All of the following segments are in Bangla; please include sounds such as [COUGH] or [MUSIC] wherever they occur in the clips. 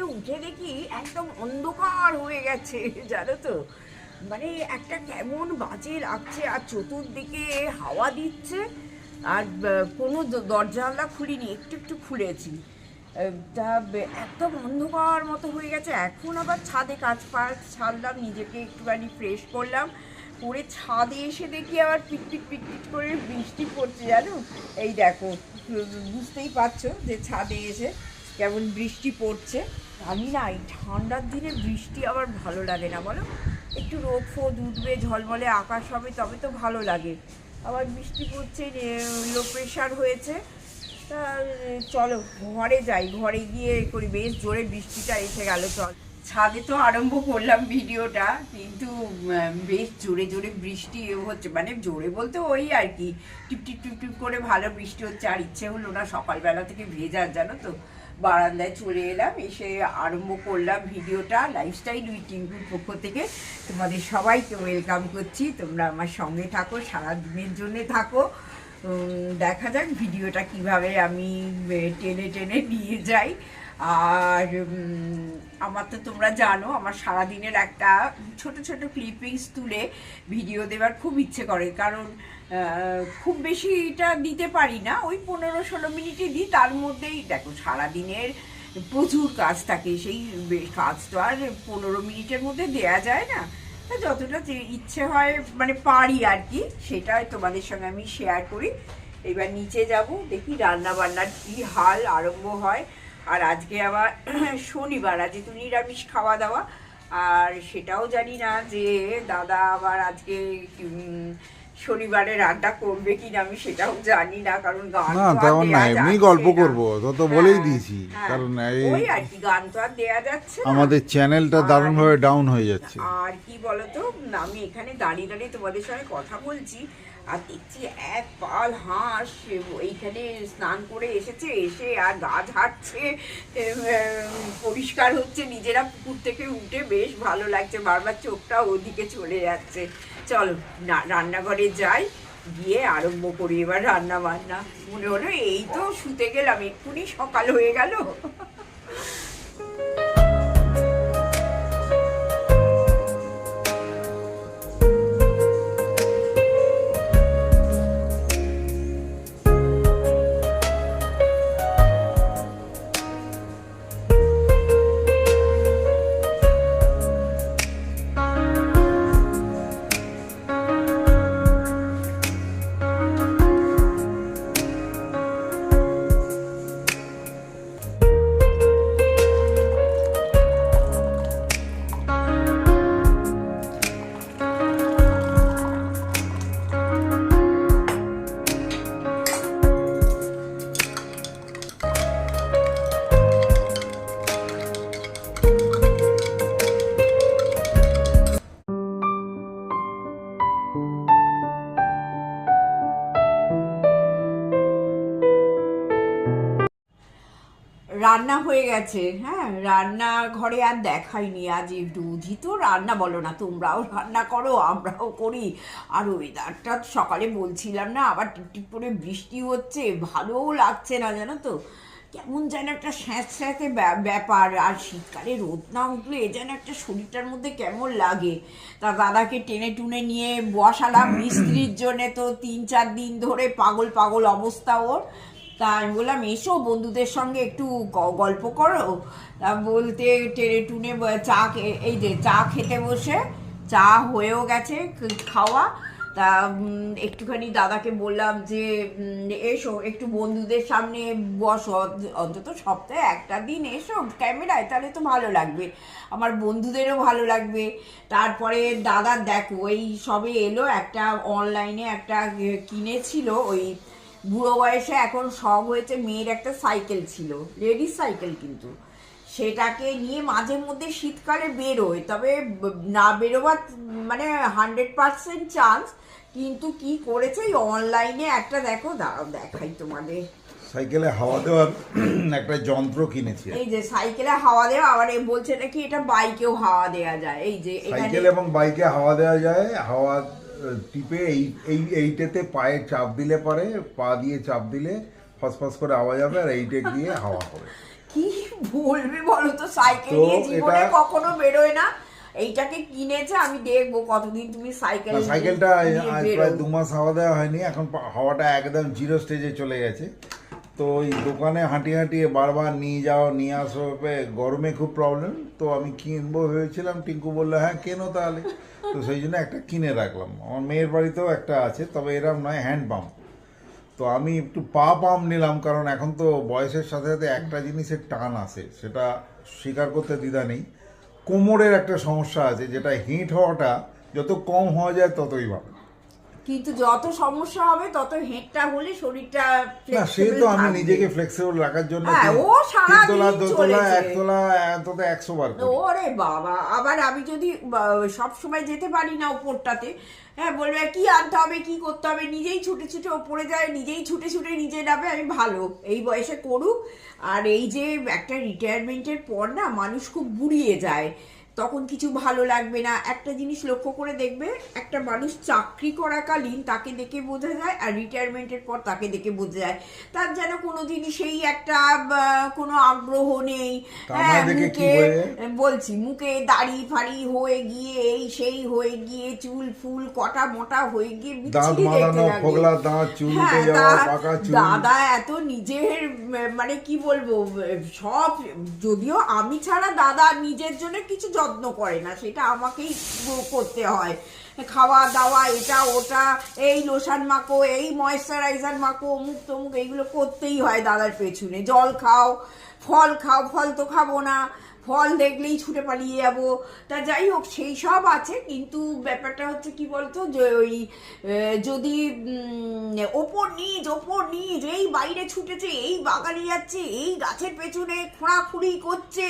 থেকে উঠে দেখি একদম অন্ধকার হয়ে গেছে, জানো তো। মানে একটা কেমন বাজে লাগছে, আর চতুর্দিকে হাওয়া দিচ্ছে, আর কোনো দরজা জানলা খুলিনি, একটু একটু খুলেছি। তা একদম অন্ধকার মতো হয়ে গেছে। এখন আবার ছাদে কাজ পার, ছাড়লাম, নিজেকে একটুখানি ফ্রেশ করলাম। করে ছাদে এসে দেখি আবার পিটপিট পিটপিট করে বৃষ্টি পড়ছে, জানো? এই দেখো বুঝতেই পারছ যে ছাদে এসে কেমন বৃষ্টি পড়ছে জানি না, এই ঠান্ডার দিনে বৃষ্টি আবার ভালো লাগে না, বলো? একটু রোদ ফোদ উঠবে, ঝলমলে আকাশ হবে, তবে তো ভালো লাগে। আবার বৃষ্টি পড়ছে লো প্রেশার হয়েছে। তা, চলো, ঘরে যাই, ঘরে গিয়ে করি বেশ জোরে বৃষ্টিটা এসে গেল, চল। ছাদে তো আরম্ভ করলাম ভিডিওটা, কিন্তু বেশ জোরে জোরে বৃষ্টি হচ্ছে। মানে জোরে বলতে ওই আর কি টিপটিপ টিপ টিপ টিপ করে ভালো বৃষ্টি হচ্ছে। আর ইচ্ছে হলো না সকালবেলা থেকে ভেজার জানো তো? বারান্দায় চলে এলাম, এসে আরম্ভ করলাম ভিডিওটা লাইফস্টাইল উইথ টিঙ্কুর পক্ষ থেকে। তোমাদের সবাইকে ওয়েলকাম করছি। তোমরা আমার সঙ্গে থাকো, সারা দিনের জন্য থাকো। দেখা যাক ভিডিওটা কীভাবে আমি টেনে টেনে নিয়ে যাই। আর আমার তো তোমরা জানো, আমার সারাদিনের একটা ছোট ছোট ক্লিপিংস তুলে ভিডিও দেওয়ার খুব ইচ্ছে করে। কারণ খুব বেশি এটা দিতে পারি না, ওই পনেরো, ষোলো মিনিটই দিই, তার মধ্যেই দেখো সারাদিনের প্রচুর কাজ থাকে, সেই কাজ তো আর পনেরো মিনিটের মধ্যে দেয়া যায় না। যতটা ইচ্ছে হয় মানে পারি আর কি, সেটাই তোমাদের সঙ্গে আমি শেয়ার করি। এবার নিচে যাব, দেখি রান্না বান্নার কী হাল আরম্ভ হয়। আর আজকে আবার শনিবার আজকে তো নিরামিষ খাওয়া দাওয়া আর সেটাও জানি না যে দাদা আবার আজকে শনিবারে রান্না করবে কি না আমি সেটাও জানি না কারণ গান না তেমন না এমনি গল্প। করব তত হ্যাঁ, বলেই দিয়েছি হ্যাঁ। কারণ ওই আর কি গান তো আর দেয়া যাচ্ছে আমাদের চ্যানেলটা দারুণভাবে ডাউন হয়ে যাচ্ছে আর কি বলতো আমি এখানে দাঁড়িয়ে দাঁড়িয়ে তোমাদের সঙ্গে কথা বলছি আর দেখছি এক পাল হাঁস এইখানে স্নান করে এসেছে, এসে আর গা ঝাড়ছে পরিষ্কার হচ্ছে, নিজেরা পুকুর থেকে উঠে বেশ ভালো লাগছে, বারবার চোখটা ওদিকে চলে যাচ্ছে। চলো, না- রান্নাঘরে যাই, গিয়ে আরম্ভ করি এবার রান্না বান্না মনে হলো এই তো শুতে গেলাম, এক্ষুনি সকাল হয়ে গেল। রান্না হয়ে গেছে হ্যাঁ? রান্না ঘরে আর দেখাইনি, আজ বুঝি তো রান্না, বলো না, তোমরাও রান্না করো, আমরাও করি। আর ওয়েদারটা সকালে বলছিলাম না, আবার টিপটিপ করে বৃষ্টি হচ্ছে, ভালোও লাগছে না, জানো তো? কেমন যেন একটা স্যাঁত স্যাঁতে ব্যা- ব্যাপার, আর শীতকালে রোদ না উঠলে এ যেন একটা শরীরটার মধ্যে কেমন লাগে। তা দাদাকে টেনে টুনে নিয়ে বসালাম, মিস্ত্রির জন্যে তো তিন চার দিন ধরে পাগল পাগল অবস্থা ওর। তা আমি বললাম, এসো বন্ধুদের সঙ্গে একটু গল্প করো। তা বলতে টেনে টুনে চা এই যে চা খেতে বসে, চা হয়েও গেছে খাওয়া। তা একটুখানি দাদাকে বললাম যে এসো, একটু বন্ধুদের সামনে বসো। অন্ত- অন্তত সপ্তাহে একটা দিন এসো ক্যামেরায়, তাহলে তো ভালো লাগবে। আমার বন্ধুদেরও ভালো লাগবে। তারপরে দাদা, দেখো, এই সবে এলো একটা অনলাইনে একটা কিনেছিল ওই বুড়ো বয়সে এখন শখ হয়েছে মেয়ের একটা সাইকেল ছিল লেডিস সাইকেল কিন্তু। সেটাকে নিয়ে মাঝে মধ্যে শীতকালে বেরোয় তবে না বেরোবার মানে হান্ড্রেড পার্সেন্ট চান্স কিন্তু কি করেছে? অনলাইনে একটা দেখো দাঁড়াও দেখাই তোমাদের। সাইকেলে হাওয়া দেওয়ার একটা যন্ত্র কিনেছি এই যে সাইকেলে হাওয়া দেওয়া আবার বলছে নাকি এটা বাইকেও হাওয়া দেওয়া যায়। এই যে সাইকেল এবং বাইকে হাওয়া দেওয়া যায় হাওয়া টিপে এই এই এইটাতে পায়ে চাপ দিলে পরে পা দিয়ে চাপ দিলে ফসফস করে আওয়াজ হবে আর এইটে দিয়ে হাওয়া হবে। [LAUGHS] কি বলবি বলো তো সাইকেল নিয়ে জীবনে কখনো বেরোয় না। এইটাকে কিনেছে আমি দেখব কতদিন তুমি সাইকেল সাইকেলটা প্রায় দু মাস হাওয়া দেওয়া হয়নি এখন হাওয়াটা একদম জিরো স্টেজে চলে গেছে। তো ওই দোকানে হাঁটিয়ে হাঁটিয়ে বারবার নিয়ে যাও, নিয়ে আসো গরমে খুব প্রবলেম তো আমি কিনবো ভেবেছিলাম, টিঙ্কু বলল হ্যাঁ কেনো তাহলে? তো সেই জন্য একটা কিনে রাখলাম। আমার মেয়ের বাড়িতেও একটা আছে, তবে এরম নয় হ্যান্ড পাম্প তো আমি একটু পা পাম্প নিলাম, কারণ এখন তো বয়সের সাথে সাথে একটা জিনিসের টান আসে, সেটা স্বীকার করতে দ্বিধা নেই। কোমরের একটা সমস্যা আছে, যেটা হিট হওয়াটা যত কম হওয়া যায় ততই ভালো। কিন্তু যত সমস্যা হবে তত হেঁটটা হলে শরীরটা না সে তো আমি নিজেকে ফ্লেক্সিবল রাখার জন্য হ্যাঁ, ও সারাদিন তিনতলা দোতলা চলেছে। একতলা অন্তত একশো বার ওরে বাবা আবার আমি যদি সব সময় যেতে পারি না ওপরটাতে হ্যাঁ বলবে কি আনতে হবে কি করতে হবে নিজেই ছুটে ছুটে ওপরে যায় নিজেই ছুটে ছুটে নিজে নামে আমি ভালো। এই বয়সে করুক। আর এই যে একটা রিটায়ারমেন্টের পর না মানুষ খুব বুড়িয়ে যায়। তখন কিছু ভালো লাগবে না। একটা জিনিস লক্ষ্য করে দেখবে একটা মানুষ চাকরি করাকালীন তাকে দেখে বোঝা যায় আর রিটায়ারমেন্টের পর তাকে দেখে বোঝা যায়। তার যেন কোনো জিনিসেই একটা কোনো আগ্রহ নেই। কি মুখে বলছি মুখে দাড়ি ফাড়ি হয়ে গিয়ে এই সেই হয়ে গিয়ে চুল ফুল কটা মোটা হয়ে গিয়ে বিচ্ছিরি দেখতে লাগে। হ্যাঁ, দাদা এত নিজের মানে কি বলব সব যদিও আমি ছাড়া দাদা নিজের জন্য কিছু যত্ন করে না, সেটা আমাকেই করতে হয়। খাওয়া দাওয়া এটা, ওটা, এই লোশন মাখো, এই ময়শ্চারাইজার মাখো, অমুক তমুক, এইগুলো করতেই হয় দাদার পেছনে। জল খাও, ফল খাও, ফল তো খাব না। ফল দেখলেই ছুটে পালিয়ে যাব। তা যাই হোক, সেই সব আছে, কিন্তু ব্যাপারটা হচ্ছে কি বলতো, যে ওই যদি ওপর নিচ ওপর নিচ, এই বাইরে ছুটেছে, এই বাগানে যাচ্ছে, এই গাছের পেছনে খোঁড়াখুড়ি করছে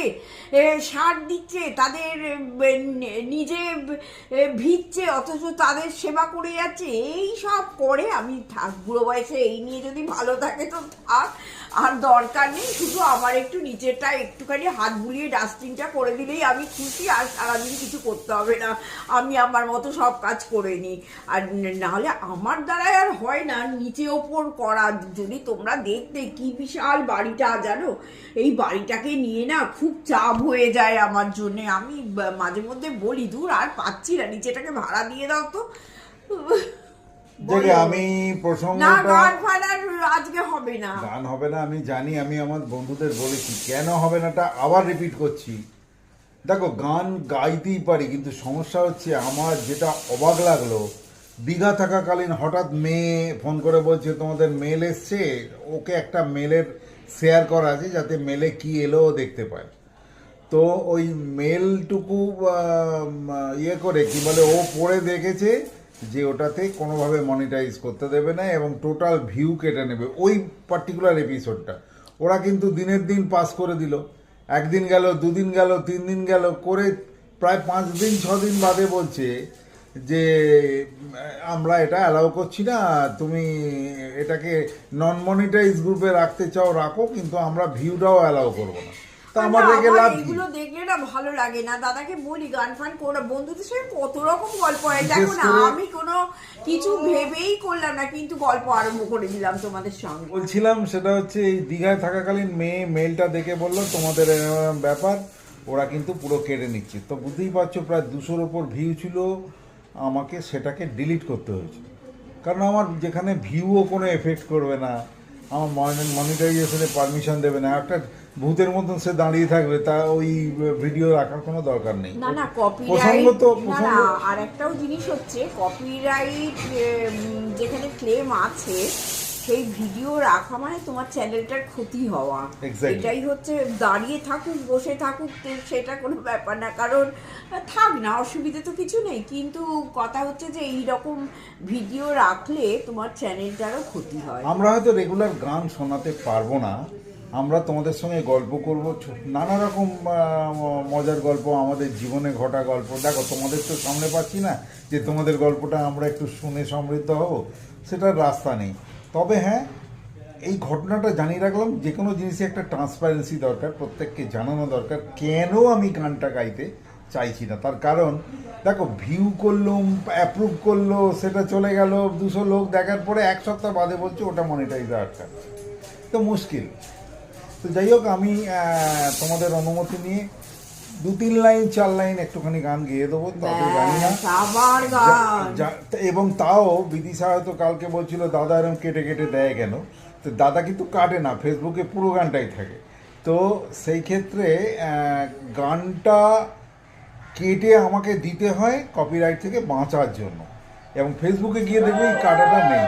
সার দিচ্ছে, তাদের নিজে ভিজছে, অথচ তাদের সেবা করে যাচ্ছে, এই সব করে আমি থাক, বুড়ো বয়সে এই নিয়ে যদি ভালো থাকে তো থাক, আর দরকার নেই, শুধু আমার একটু নিচেরটা একটুখানি হাত বুলিয়ে ডাস্টিংটা করে দিলেই আমি খুশি, আর সারাদিন কিছু করতে হবে না। আমি আমার মতো সব কাজ করে নিই। আর নাহলে আমার দ্বারাই আর হয় না, নিচে ওপর করা। যদি তোমরা দেখতে কি বিশাল বাড়িটা, জানো? এই বাড়িটাকে নিয়ে না খুব চাপ হয়ে যায় আমার জন্যে। আমি মাঝে মধ্যে বলি, দূর, আর পাচ্ছি না। নিচেটাকে ভাড়া দিয়ে দাও তো। দেখে আমি প্রসঙ্গটা আজকে হবে না। গান হবে না আমি জানি আমি আমার বন্ধুদের বলেছি। কেন হবে নাটা আবার রিপিট করছি। দেখো গান গাইতেই পারি কিন্তু সমস্যা হচ্ছে আমার যেটা অবাক লাগল দীঘা থাকাকালীন হঠাৎ মেয়ে ফোন করে বলছে তোমাদের মেল এসছে? ওকে একটা মেলের শেয়ার করা আছে যাতে মেলে কি এলো ও দেখতে পায়। তো ওই মেলটুকু ইয়ে করে কি বলে ও পড়ে দেখেছে যে ওটাতে কোনোভাবে মনিটাইজ করতে দেবে না এবং টোটাল ভিউ কেটে নেবে। ওই পার্টিকুলার এপিসোডটা ওরা কিন্তু দিনের দিন পাস করে দিল। একদিন গেল, দুদিন গেল তিন দিন গেল, করে প্রায় পাঁচ দিন, ছ দিন বাদে বলছে যে, আমরা এটা অ্যালাউ করছি না। তুমি এটাকে নন মনিটাইজ গ্রুপে রাখতে চাও, রাখো, কিন্তু আমরা ভিউটাও অ্যালাউ করব না। তা আমার না, লাভ এগুলো দেখলে না ভালো লাগে না। দাদাকে বলি গান ফান বন্ধুদের সঙ্গে কত রকম গল্প হয়। দেখো না আমি কোনো কিছু ভেবেই করলাম না কিন্তু গল্প আরম্ভ করে দিলাম তোমাদের সঙ্গে। বলছিলাম সেটা হচ্ছে এই দীঘায় থাকাকালীন মেয়ে মেলটা দেখে বলল তোমাদের ব্যাপার ওরা কিন্তু পুরো কেড়ে নিচ্ছে। তো বুঝতেই পারছ প্রায় দুশোর ওপর ভিউ ছিল। আমাকে সেটাকে ডিলিট করতে হয়েছে। কারণ আমার যেখানে ভিউও কোনো এফেক্ট করবে না। আমার মনিটাইজেশনে পারমিশন দেবে না। একটা ভূতের মতন সে দাঁড়িয়ে থাকবে তা ওই ভিডিও রাখার কোনো দরকার নেই। না না কপিরাইট না আর একটাও জিনিস হচ্ছে কপিরাইট যেখানে ক্লেম আছে সেই ভিডিও রাখা মানে তোমার চ্যানেলটার ক্ষতি হওয়া. এটাই হচ্ছে দাঁড়িয়ে থাকুক বসে থাকুক তো সেটা কোনো ব্যাপার না। কারণ থাক না অসুবিধা তো কিছু নেই। কিন্তু কথা হচ্ছে যে এই রকম ভিডিও রাখলে তোমার চ্যানেলটারও ক্ষতি হয়। আমরা হয়তো রেগুলার গান শোনাতে পারব না। আমরা তোমাদের সঙ্গে গল্প করব নানা রকম মজার গল্প আমাদের জীবনে ঘটা গল্প। দেখো তোমাদের তো সামনে পাচ্ছি না যে তোমাদের গল্পটা আমরা একটু শুনে সমৃদ্ধ হব সেটার রাস্তা নেই। তবে হ্যাঁ এই ঘটনাটা জানিয়ে রাখলাম, যে কোনো জিনিসে একটা ট্রান্সপারেন্সি দরকার, প্রত্যেককে জানানো দরকার, কেন আমি গানটা গাইতে চাইছি না? তার কারণ, দেখো ভিউ করলুম অ্যাপ্রুভ করল, সেটা চলে গেল, দুশো লোক দেখার পরে এক সপ্তাহ বাদে বলছে ওটা মনিটাইজ আটকা তো মুশকিল। তো যাই হোক, আমি তোমাদের অনুমতি নিয়ে দু তিন লাইন চার লাইন একটুখানি গান গেয়ে দেবো জানি না। আবার গান। এবং তাও বিদিশা হয়তো কালকে বলছিল দাদা এরকম কেটে কেটে দেয় কেন? তো দাদা কিন্তু কাটে না ফেসবুকে পুরো গানটাই থাকে। তো সেই ক্ষেত্রে গানটা কেটে আমাকে দিতে হয় কপিরাইট থেকে বাঁচার জন্য। এবং ফেসবুকে গিয়ে দেখবে এই কাটাটা নেই।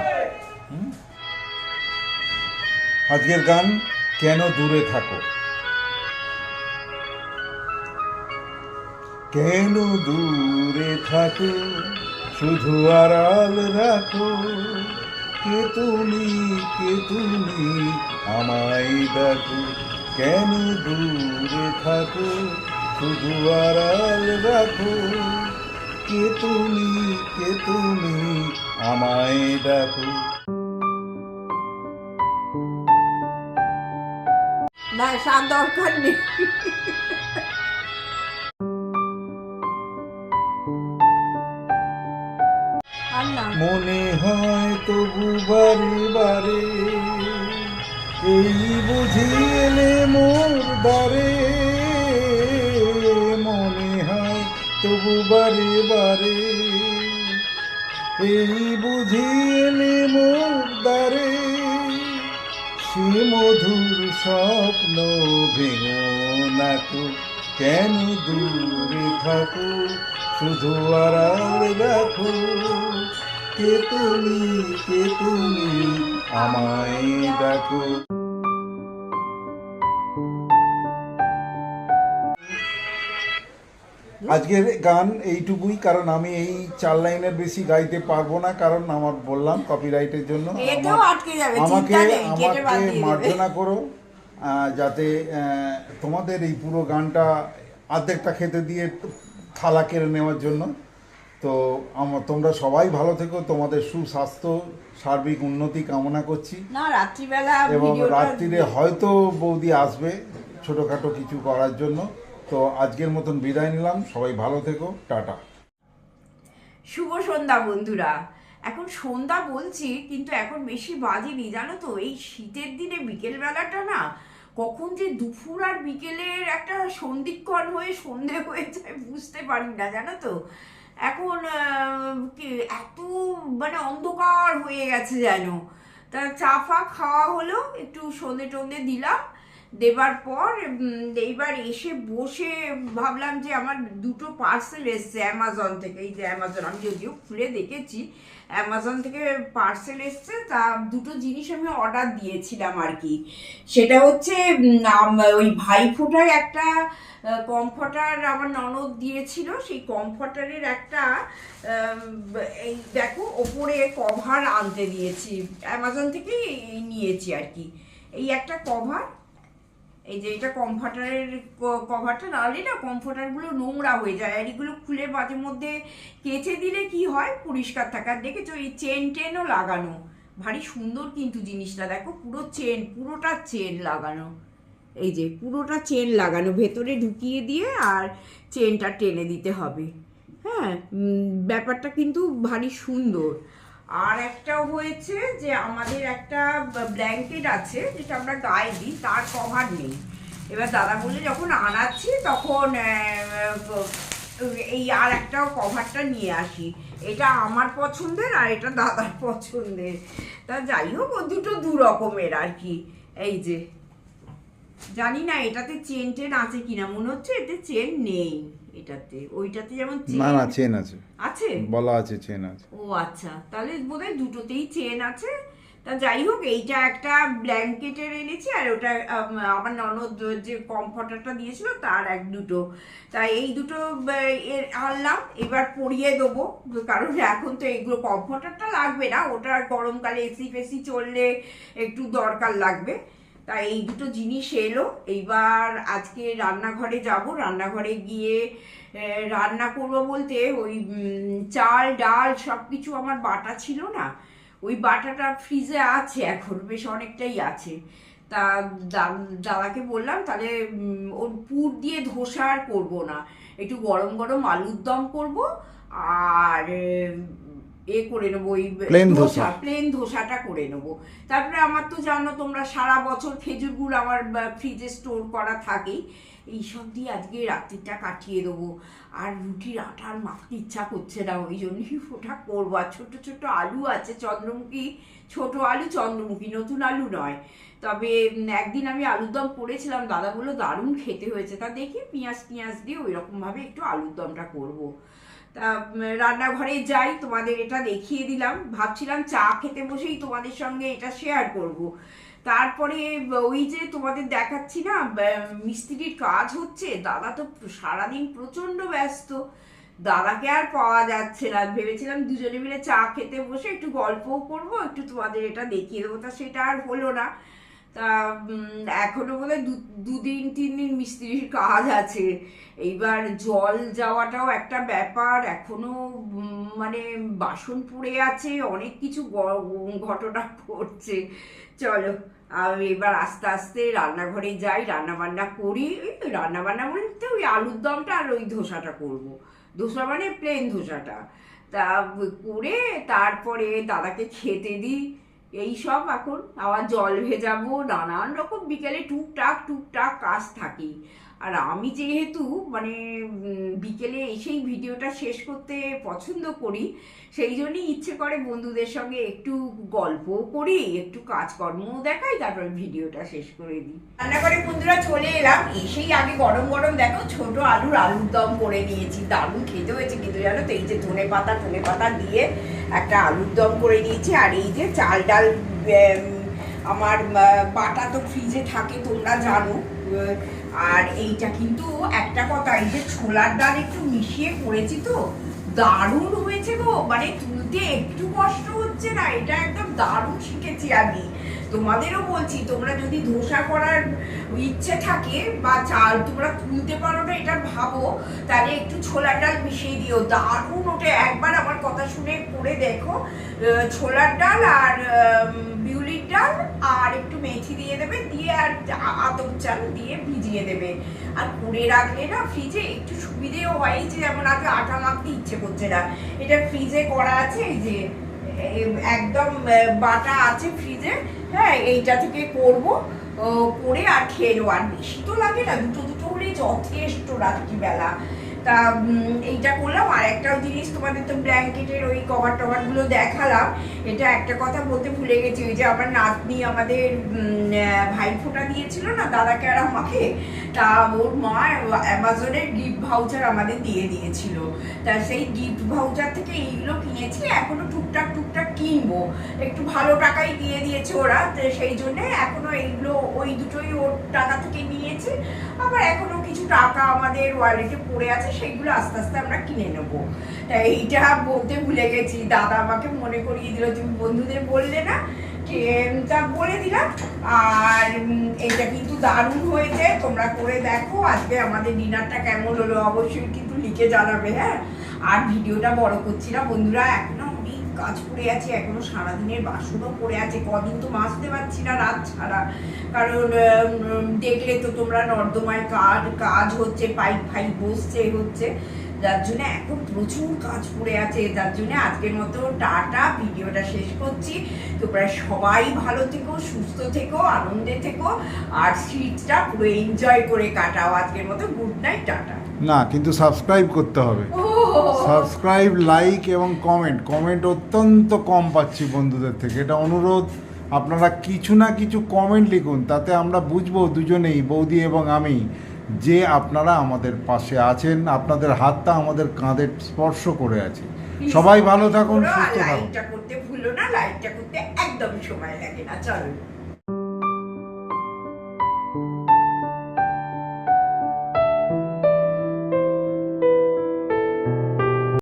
আজকের গান কেন দূরে থাকো? কেন দূরে থাকো? শুধু আড়াল রাখো। কে তুমি কে তুমি আমায় ডাকো। কেন দূরে থাকো? শুধু আড়াল রাখো। কে তুমি কে তুমি আমায় ডাকো। না দরকার নেই। মনে হয় তবু বারে বারে এই বুঝি এলে মোর দ্বারে। মনে হয় তবু বারে বারে এই বুঝি এলে মোর দ্বারে। সে মধুর স্বপ্ন ভেঙো নাকো কেন দূরে থাকো, শুধু আড়াল রাখো কে তুমি? কে তুমি? আমায় ডাকো আজকের গান এইটুকুই কারণ আমি এই চার লাইনের বেশি গাইতে পারব না কারণ আমার বললাম কপিরাইটের জন্য। আমাকে আমাকে মার্জনা করো যাতে আহ, তোমাদের এই পুরো গানটা অর্ধেকটা খেতে দিয়ে থালা কেড়ে নেওয়ার জন্য। তো আমার তোমরা সবাই ভালো থেকো তোমাদের সুস্বাস্থ্য সার্বিক উন্নতি কামনা করছি। না রাত্রিবেলা এবং রাত্রিরে হয়তো বৌদি আসবে ছোটোখাটো কিছু করার জন্য। তো আজকের মতন বিদায় নিলাম সবাই ভালো থেকো টাটা। শুভ সন্ধ্যা বন্ধুরা। এখন সন্ধ্যা বলছি কিন্তু এখন বেশি বাজেনি জানো তো? এই শীতের দিনে বিকেল বেলাটা না কখন যে দুপুর আর বিকেলের একটা সন্ধিক্ষণ হয়ে সন্ধে হয়ে যায় বুঝতে পারি না জানো তো? এখন কি এত মানে অন্ধকার হয়ে গেছে যেন। তা চা ফা খাওয়া হলো, একটু সন্ধে টন্ধে দিলাম। দেবার পর এইবার এসে বসে ভাবলাম যে আমার দুটো পার্সেল এসছে অ্যামাজন থেকে। এই যে অ্যামাজন আমি যদিও খুলে দেখেছি অ্যামাজন থেকে পার্সেল এসছে, তা দুটো জিনিস আমি অর্ডার দিয়েছিলাম আর কি। সেটা হচ্ছে ওই ভাইফোঁটার একটা কমফর্টার আমার ননদ দিয়েছিল। সেই কমফর্টারের একটা এই দেখো, ওপরে কভার আনতে দিয়েছি। অ্যামাজন থেকেই নিয়েছি আর কি। এই একটা কভার এই যে এটা কমফর্টারের কভারটা নাহলে না কমফর্টারগুলো নোংরা হয়ে যায়। আর এগুলো খুলে মাঝে মধ্যে কেচে দিলে কি হয়? পরিষ্কার থাকে। আর দেখেছ এই চেন টেনও লাগানো। ভারী সুন্দর কিন্তু জিনিসটা। দেখো পুরো চেন পুরোটা চেন লাগানো। এই যে পুরোটা চেন লাগানো। ভেতরে ঢুকিয়ে দিয়ে আর চেনটা টেনে দিতে হবে। হ্যাঁ ব্যাপারটা কিন্তু ভারী সুন্দর। আর একটা হয়েছে যে আমাদের একটা ব্ল্যাঙ্কেট আছে, যেটা আমরা গায়ে দিই, তার কভার নেই। এবার দাদা বললে, যখন আনাচ্ছি, তখন এই আর একটা কভারটা নিয়ে আসি। এটা আমার পছন্দের আর এটা দাদার পছন্দের। তা যাই হোক দুটো দু রকমের আর কি। এই যে, জানি না এটাতে চেন টেন আছে কিনা, মনে হচ্ছে এতে চেন নেই। এটাতে ওইটাতে যেমন চেন না না চেন আছে। আছে? বলা আছে চেন আছে। ও আচ্ছা। তাহলে বোধহয় দুটোতেই চেন আছে। তা যাই হোক এইটা একটা ব্ল্যাঙ্কেটের এনেছি আর ওটা আমার ননদ যে কমফর্টারটা দিয়েছিল তার এক দুটো। তা এই দুটো এর আনলাম এবার পরিয়ে দেবো। কারণ এখন তো এইগুলো কমফর্টারটা লাগবে না। ওটা গরমকালে এসি ফেসি চললে একটু দরকার লাগবে। তা এই দুটো জিনিস এলো। এইবার আজকে রান্নাঘরে যাব। রান্নাঘরে গিয়ে রান্না করব বলতে ওই চাল, ডাল সব কিছু আমার বাটা ছিল না। ওই বাটাটা ফ্রিজে আছে এখন, বেশ অনেকটাই আছে। তা দাদাকে বললাম, তাহলে ওর পুর দিয়ে ধোসা আর করব না। একটু গরম গরম আলুর দম করব। আর এ করে নেব ওই ধোসা। প্লেন ধোসাটা করে নেব। তারপরে আমার তো জানো তোমরা সারা বছর খেজুর গুড় আমার ফ্রিজে স্টোর করা থাকেই। এইসব দিয়ে আজকে রাত্রিটা কাটিয়ে দেবো। আর রুটির আটার মাখতে ইচ্ছা করছে না ওই জন্যই ওটা করব। আর ছোটো ছোটো আলু আছে চন্দ্রমুখী ছোট আলু চন্দ্রমুখী নতুন আলু নয়। তবে একদিন আমি আলুর দম করেছিলাম দাদা বলল দারুণ খেতে হয়েছে। তা দেখি পেঁয়াজ টিয়াজ দিয়ে ওই রকমভাবে একটু আলুর দমটা করব। তা রান্নাঘরে যাই, তোমাদের এটা দেখিয়ে দিলাম। ভাবছিলাম চা খেতে বসেই তোমাদের সঙ্গে এটা শেয়ার করব। তারপরে, ওই যে তোমাদের দেখাচ্ছি না মিস্ত্রির কাজ হচ্ছে। দাদা তো সারাদিন প্রচণ্ড ব্যস্ত। দাদাকে আর পাওয়া যাচ্ছে না। ভেবেছিলাম দুজনে মিলে চা খেতে বসে একটু গল্পও করব, একটু তোমাদের এটা দেখিয়ে দেবো। তা সেটা আর হলো না। তা এখনও বোধ দুদিন তিন দিন মিস্ত্রির কাজ আছে। এইবার জল যাওয়াটাও একটা ব্যাপার, এখনও মানে বাসন পড়ে আছে, অনেক কিছু ঘটনা ঘটছে। চলো আমি এবার আস্তে আস্তে রান্নাঘরে যাই রান্না বান্না করি। রান্না বান্না বলতে ওই আলুর দমটা আর ওই ধোসাটা করব। ধোসা মানে প্লেন ধোসাটা। তা, করে তারপরে দাদাকে খেতে দিই। এই সব এখন আবার জল ভেজাবো, নানান রকম বিকেলে টুকটাক টুকটাক কাজ থাকে। আর আমি যেহেতু মানে বিকেলে এসেই ভিডিওটা শেষ করতে পছন্দ করি, সেই জন্যই ইচ্ছে করে বন্ধুদের সঙ্গে একটু গল্পও করি, একটু কাজকর্মও দেখাই, তারপর ভিডিওটা শেষ করে দিই। রান্নাঘরে বন্ধুরা চলে এলাম, এসেই আগে গরম গরম দেখো, ছোট আলুর আলুর দম করে নিয়েছি, দারুণ খেতে হয়েছে, কিন্তু জানো তো এই যে ধনে পাতা ধনে পাতা দিয়ে একটা আলুর দম করে নিয়েছি, আর এই যে চাল ডাল আমার বাটা তো ফ্রিজে থাকে, তোমরা জানো। আর এইটা কিন্তু একটা কথা, এই যে ছোলার ডাল একটু মিশিয়ে করেছি তো, দারুণ হয়েছে গো। মানে তুলতে একটু কষ্ট হচ্ছে না, এটা একদম দারুণ শিখেছি আমি। তোমাদেরও বলছি, তোমরা যদি ধোসা করার ইচ্ছে থাকে বা চাল তোমরা তুলতে পারো না, এটা ভাবো, তাহলে একটু ছোলার ডাল মিশিয়ে দিও। দারুণ ওটা, একবার আমার কথা শুনে করে দেখো। ছোলার ডাল আর বিউলির ডাল আর একটু মেথি দিয়ে দেবে, দিয়ে আর আতপ চাল দিয়ে ভিজিয়ে দেবে। আর করে রাখলে না ফ্রিজে একটু সুবিধেও হয় যে যেমন আগে আটা মাখতে ইচ্ছে করছে না। এটা ফ্রিজে করা আছে যে একদম বাটা আছে ফ্রিজে। হ্যাঁ এইটা থেকে করব। করে আর খেয়ে নেব। আর বেশি তো লাগে না, দুটো দুটো হলেই যথেষ্ট রাত্রিবেলা। তা এইটা করলাম। আর একটাও জিনিস তোমাদের তো ব্ল্যাঙ্কেটের ওই কভার টভারগুলো দেখালাম, এটা একটা কথা বলতে ভুলে গেছি, ওই যে আমার নাতনি আমাদের ভাই ফোঁটা দিয়েছিল না, দাদাকে আর আমাকে, তা ওর মা অ্যামাজনের গিফট ভাউচার আমাদের দিয়ে দিয়েছিল। তা সেই গিফট ভাউচার থেকে এইগুলো কিনেছি এখনও টুকটাক টুকটাক কিনবো। একটু ভালো টাকাই দিয়ে দিয়েছে ওরা সেই জন্যে এখনও এইগুলো, ওই দুটোই ওর টাকা থেকে নিয়েছে। আবার এখনও কিছু টাকা আমাদের ওয়ালেটে পড়ে আছে সেইগুলো আস্তে আস্তে আমরা কিনে নেব। তা এইটা বলতে ভুলে গেছি। দাদা আমাকে মনে করিয়ে দিল তুমি বন্ধুদের বললে না তা বলে দিলাম। আর এটা কিন্তু দারুণ হয়েছে। তোমরা করে দেখো। আজকে আমাদের ডিনারটা কেমন হলো অবশ্যই কিন্তু লিখে জানাবে হ্যাঁ? আর ভিডিওটা বড় করছি না। বন্ধুরা, এখনও কাজ পড়ে আছে এখনও সারাদিনের বাসনও পড়ে আছে। কদিন তো মাজতে পারছি না রাত ছাড়া। কারণ দেখলে তো তোমরা নর্দমায় কাজ কাজ হচ্ছে, পাইপ ফাইপ বসছে হচ্ছে। যার জন্য এখন প্রচুর কাজ পড়ে আছে যার জন্য আজকের মতো টাটা ভিডিওটা শেষ করছি। তোমরা সবাই ভালো থেকো সুস্থ থেকো আনন্দে থেকো আর শীতটা পুরো এনজয় করে কাটাও। আজকের মতো গুড নাইট টাটা। না কিন্তু সাবস্ক্রাইব করতে হবে। সাবস্ক্রাইব লাইক এবং কমেন্ট কমেন্ট অত্যন্ত কম পাচ্ছি বন্ধুদের থেকে। এটা অনুরোধ আপনারা কিছু না কিছু কমেন্ট লিখুন তাতে আমরা বুঝব দুজনেই বৌদি এবং আমি। যে আপনারা আমাদের পাশে আছেন আপনাদের হাতটা আমাদের কাঁধে স্পর্শ করে আছে। সবাই ভালো থাকুন সুস্থ থাকুন। লাইটটা করতে ভুলো না লাইটটা করতে একদম সময় লাগে না চলো।